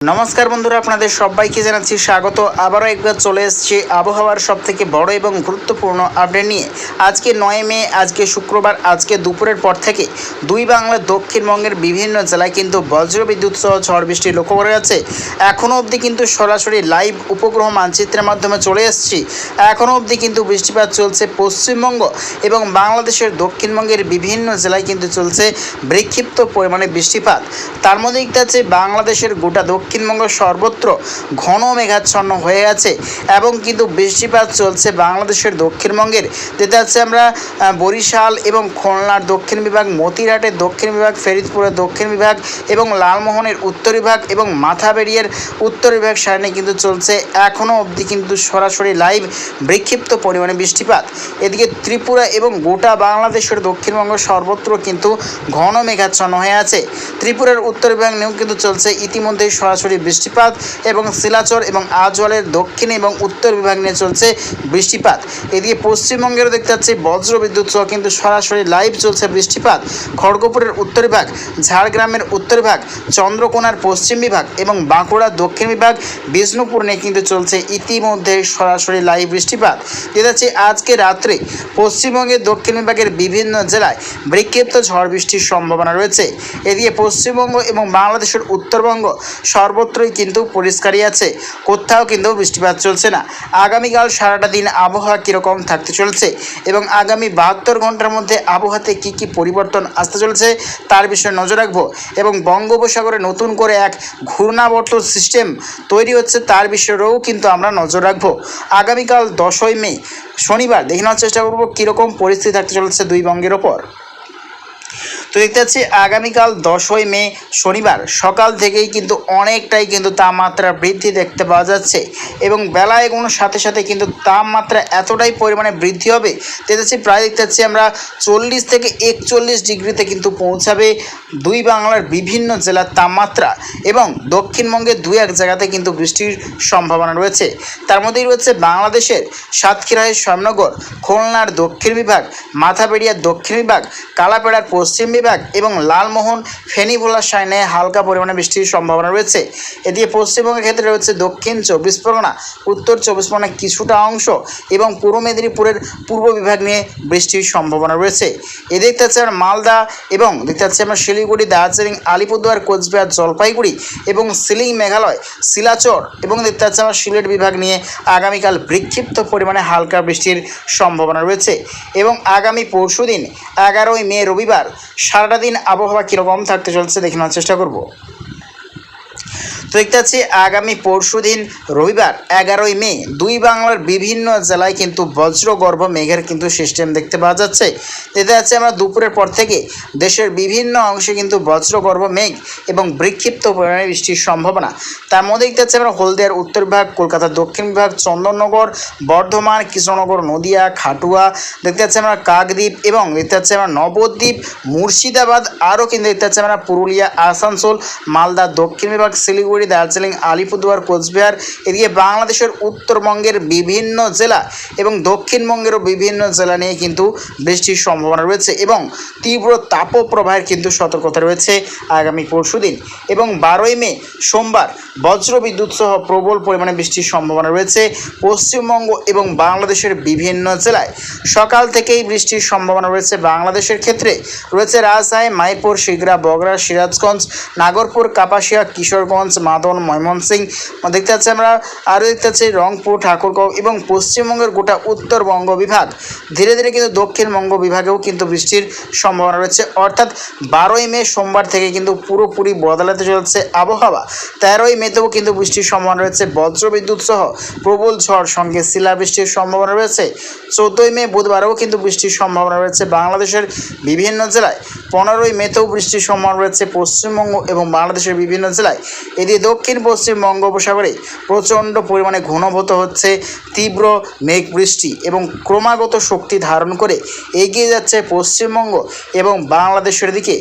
নমস্কার বন্ধুরা, আপনাদের সবাইকে জানাচ্ছি স্বাগত। আবারও একবার চলে এসেছি আবহাওয়ার সব থেকে বড় এবং গুরুত্বপূর্ণ আপডেট নিয়ে। আজকে নয় মে, আজকে শুক্রবার, আজকে দুপুরের পর থেকে দুই বাংলার দক্ষিণবঙ্গের বিভিন্ন জেলায় কিন্তু বজ্রবিদ্যুৎ সহ ঝড় বৃষ্টি লক্ষ্য করা যাচ্ছে। এখনও অবধি কিন্তু সরাসরি লাইভ উপগ্রহ মানচিত্রের মাধ্যমে চলে এসেছি। এখনও অবধি কিন্তু বৃষ্টিপাত চলছে পশ্চিমবঙ্গ এবং বাংলাদেশের দক্ষিণবঙ্গের বিভিন্ন জেলায় কিন্তু চলছে বিক্ষিপ্ত পরিমাণে বৃষ্টিপাত। তার মধ্যে দেখতে বাংলাদেশের গোটা দক্ষিণবঙ্গ সর্বত্র ঘন মেঘাচ্ছন্ন হয়ে আছে এবং কিন্তু বৃষ্টিপাত চলছে বাংলাদেশের দক্ষিণবঙ্গের। যেটা হচ্ছে আমরা বরিশাল এবং খুলনার দক্ষিণ বিভাগ, মতিরহাটের দক্ষিণ বিভাগ, ফরিদপুরের দক্ষিণ বিভাগ এবং লালমোহনের উত্তর বিভাগ এবং মাথাবেরিয়ার উত্তর বিভাগ সারণে কিন্তু চলছে। এখনও অবধি কিন্তু সরাসরি লাইভ বিক্ষিপ্ত পরিমাণে বৃষ্টিপাত। এদিকে ত্রিপুরা এবং গোটা বাংলাদেশের দক্ষিণবঙ্গ সর্বত্র কিন্তু ঘন মেঘাচ্ছন্ন হয়ে আছে। ত্রিপুরার উত্তর বিভাগ নিয়েও কিন্তু চলছে ইতিমধ্যেই সরাসরি বৃষ্টিপাত এবং শিলাচর এবং আজওয়ালের দক্ষিণে এবং উত্তর বিভাগ নিয়ে চলছে বৃষ্টিপাত। এদিকে পশ্চিমবঙ্গেরও দেখতে পাচ্ছি বজ্র বিদ্যুৎ সহ কিন্তু সরাসরি লাইভ চলছে বৃষ্টিপাত। খড়গপুরের উত্তর বিভাগ, ঝাড়গ্রামের উত্তর বিভাগ, চন্দ্রকোনার পশ্চিম বিভাগ এবং বাঁকুড়ার দক্ষিণ বিভাগ, বিষ্ণুপুর নিয়ে কিন্তু চলছে ইতিমধ্যে সরাসরি লাইভ বৃষ্টিপাত। যেটা হচ্ছে আজকে রাত্রে পশ্চিমবঙ্গের দক্ষিণ বিভাগের বিভিন্ন জেলায় বিক্ষিপ্ত ঝড় বৃষ্টির সম্ভাবনা রয়েছে। এদিকে পশ্চিমবঙ্গ এবং বাংলাদেশের উত্তরবঙ্গ সর্বত্রই কিন্তু পরিষ্কারই আছে। কোথাও কিন্তু বৃষ্টিপাত চলছে না। আগামীকাল সারাটা দিন আবহাওয়া কীরকম থাকতে চলছে এবং আগামী বাহাত্তর ঘণ্টার মধ্যে আবহাওয়াতে কী কী পরিবর্তন আসতে চলেছে তার বিষয়ে নজর রাখব এবং বঙ্গোপসাগরে নতুন করে এক ঘূর্ণাবর্ত সিস্টেম তৈরি হচ্ছে তার বিষয়েও কিন্তু আমরা নজর রাখব। আগামীকাল দশই মে, শনিবার দেখে নেওয়ার চেষ্টা করব কীরকম পরিস্থিতি থাকতে চলেছে দুই বঙ্গের ওপর। তো দেখতে পাচ্ছি আগামীকাল দশই মে শনিবার সকাল থেকেই কিন্তু অনেকটাই কিন্তু তাপমাত্রা বৃদ্ধি দেখতে পাওয়া যাচ্ছে এবং বেলা এগোনোর সাথে সাথে কিন্তু তাপমাত্রা এতটাই পরিমাণে বৃদ্ধি হবে, দেখতে প্রায় দেখতে পাচ্ছি আমরা চল্লিশ থেকে একচল্লিশ ডিগ্রিতে কিন্তু পৌঁছাবে দুই বাংলার বিভিন্ন জেলার তাপমাত্রা এবং দক্ষিণবঙ্গের দুই এক জায়গাতে কিন্তু বৃষ্টির সম্ভাবনা রয়েছে। তার মধ্যেই রয়েছে বাংলাদেশের সাতক্ষীরায় শ্যামনগর খুলনার দক্ষিণ বিভাগ, মাথাবেড়িয়ার দক্ষিণ বিভাগ, কালাপেড়ার পশ্চিম বিভাগ এবং লালমোহন ফেনী ভোলার সাইনে হালকা পরিমাণে বৃষ্টির সম্ভাবনা রয়েছে। এদিকে পশ্চিমবঙ্গের ক্ষেত্রে রয়েছে দক্ষিণ চব্বিশ পরগনা, উত্তর চব্বিশ পরগনা কিছুটা অংশ এবং পূর্ব মেদিনীপুরের পূর্ব বিভাগ নিয়ে বৃষ্টির সম্ভাবনা রয়েছে। এ দেখতে পাচ্ছি আমরা মালদা এবং দেখতে পাচ্ছি আমরা শিলিগুড়ি, দার্জিলিং, আলিপুরদুয়ার, কোচবিহার, জলপাইগুড়ি এবং সিলিং মেঘালয়, শিলাচর এবং দেখতে পাচ্ছি আমরা সিলেট বিভাগ নিয়ে আগামীকাল বিক্ষিপ্ত পরিমাণে হালকা বৃষ্টির সম্ভাবনা রয়েছে এবং আগামী পরশু দিন এগারোই মে রবিবার সারাটা দিন আবহাওয়া কীরকম থাকতে চলছে দেখে নেওয়ার চেষ্টা করব। তো দেখতে পাচ্ছি আগামী পরশু দিন রবিবার এগারোই মে, দুই বাংলার বিভিন্ন জেলায় কিন্তু বজ্রগর্ভ মেঘের কিন্তু সিস্টেম দেখতে পাওয়া যাচ্ছে। যেতে যাচ্ছে আমরা দুপুরের পর থেকে দেশের বিভিন্ন অংশে কিন্তু বজ্রগর্ভ মেঘ এবং বিক্ষিপ্ত পরিমাণে বৃষ্টির সম্ভাবনা। তার মধ্যে দেখতে পাচ্ছি আমরা হলদিয়ার উত্তর বিভাগ কলকাতার দক্ষিণ বিভাগ, চন্দননগর, বর্ধমান, কৃষ্ণনগর, নদিয়া, খাটুয়া, দেখতে পাচ্ছি আমরা কাকদ্বীপ এবং দেখতে পাচ্ছি আমরা নবদ্বীপ, মুর্শিদাবাদ, আরও কিন্তু দেখতে পাচ্ছি আমরা পুরুলিয়া, আসানসোল, মালদা, দক্ষিণ বিভাগ, শিলিগুড়ি দার্জিলিং, আলিপুরদুয়ার, কোচবিহার এদিকে বাংলাদেশের উত্তরবঙ্গের বিভিন্ন জেলা এবং দক্ষিণবঙ্গেরও বিভিন্ন জেলা নিয়ে কিন্তু বৃষ্টির সম্ভাবনা রয়েছে এবং তীব্র তাপপ্রবাহের কিন্তু সতর্কতা রয়েছে আগামী পরশু দিন এবং বারোই মে সোমবার বজ্র বিদ্যুৎ সহ প্রবল পরিমাণে বৃষ্টির সম্ভাবনা রয়েছে পশ্চিমবঙ্গ এবং বাংলাদেশের বিভিন্ন জেলায়। সকাল থেকেই বৃষ্টির সম্ভাবনা রয়েছে বাংলাদেশের ক্ষেত্রে। রয়েছে রাজশাহী, মাইপুর শিগরা বগরা সিরাজগঞ্জ, নাগরপুর, কাপাসিয়া, কিশোরগঞ্জ মাদন ময়মনসিং দেখতে পাচ্ছি আমরা আরও দেখতে পাচ্ছি রংপুর, ঠাকুরগাঁও এবং পশ্চিমবঙ্গের গোটা উত্তরবঙ্গ বিভাগ ধীরে ধীরে কিন্তু দক্ষিণবঙ্গ বিভাগেও কিন্তু বৃষ্টির সম্ভাবনা রয়েছে। অর্থাৎ বারোই মে সোমবার থেকে কিন্তু পুরোপুরি বদলাতে চলছে আবহাওয়া। তেরোই মেতেও কিন্তু বৃষ্টির সম্ভাবনা রয়েছে বজ্রবিদ্যুৎ সহ প্রবল ঝড় সঙ্গে শিলাবৃষ্টির সম্ভাবনা রয়েছে। চোদ্দোই মে বুধবারেও কিন্তু বৃষ্টির সম্ভাবনা রয়েছে বাংলাদেশের বিভিন্ন জেলায়। পনেরোই মেতেও বৃষ্টির সম্ভাবনা রয়েছে পশ্চিমবঙ্গ এবং বাংলাদেশের বিভিন্ন জেলায়। এদিকে দক্ষিণ পশ্চিম বঙ্গোপসাগরে প্রচণ্ড পরিমাণে ঘনীভূত হচ্ছে তীব্র মেঘ বৃষ্টি এবং ক্রমাগত শক্তি ধারণ করে এগিয়ে যাচ্ছে পশ্চিমবঙ্গ এবং বাংলাদেশের দিকে।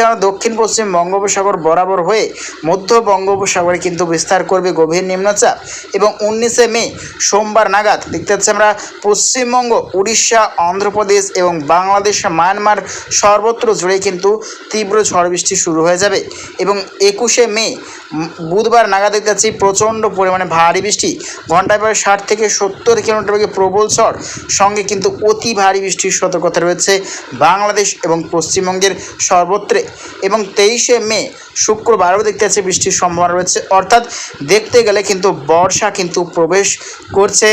আমরা দক্ষিণ পশ্চিম বঙ্গোপসাগর বরাবর হয়ে মধ্য বঙ্গোপসাগরে কিন্তু বিস্তার করবে গভীর নিম্নচাপ এবং উনিশে মে সোমবার নাগাদ দেখতে পাচ্ছি আমরা পশ্চিমবঙ্গ, উড়িষ্যা, অন্ধ্রপ্রদেশ এবং বাংলাদেশ, মায়ানমার সর্বত্র জুড়ে কিন্তু তীব্র ঝড় বৃষ্টি শুরু হয়ে যাবে এবং একুশে মে বুধবার নাগাদ কাছে প্রচণ্ড পরিমাণে ভারী বৃষ্টি। ঘন্টায় প্রায় ষাট থেকে সত্তর কিলোমিটার বেগে প্রবল ঝড়। সঙ্গে কিন্তু অতি ভারী বৃষ্টির সতর্কতা রয়েছে বাংলাদেশ এবং পশ্চিমবঙ্গের সর্বত্রে। এবং তেইশে মে শুক্রবারও দেখতে পাচ্ছি বৃষ্টির সম্ভাবনা রয়েছে। অর্থাৎ দেখতে গেলে কিন্তু বর্ষা কিন্তু প্রবেশ করছে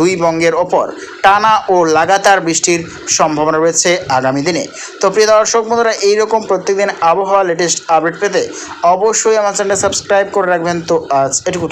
দুই বঙ্গের ওপর। টানা ও লাগাতার বৃষ্টির সম্ভাবনা রয়েছে আগামী দিনে। তো প্রিয় দর্শক বন্ধুরা, এইরকম প্রত্যেকদিন আবহাওয়া লেটেস্ট আপডেট পেতে অবশ্যই আমার চ্যানেল সাবস্ক্রাইব করে রাখবেন। তো আজ এটুকু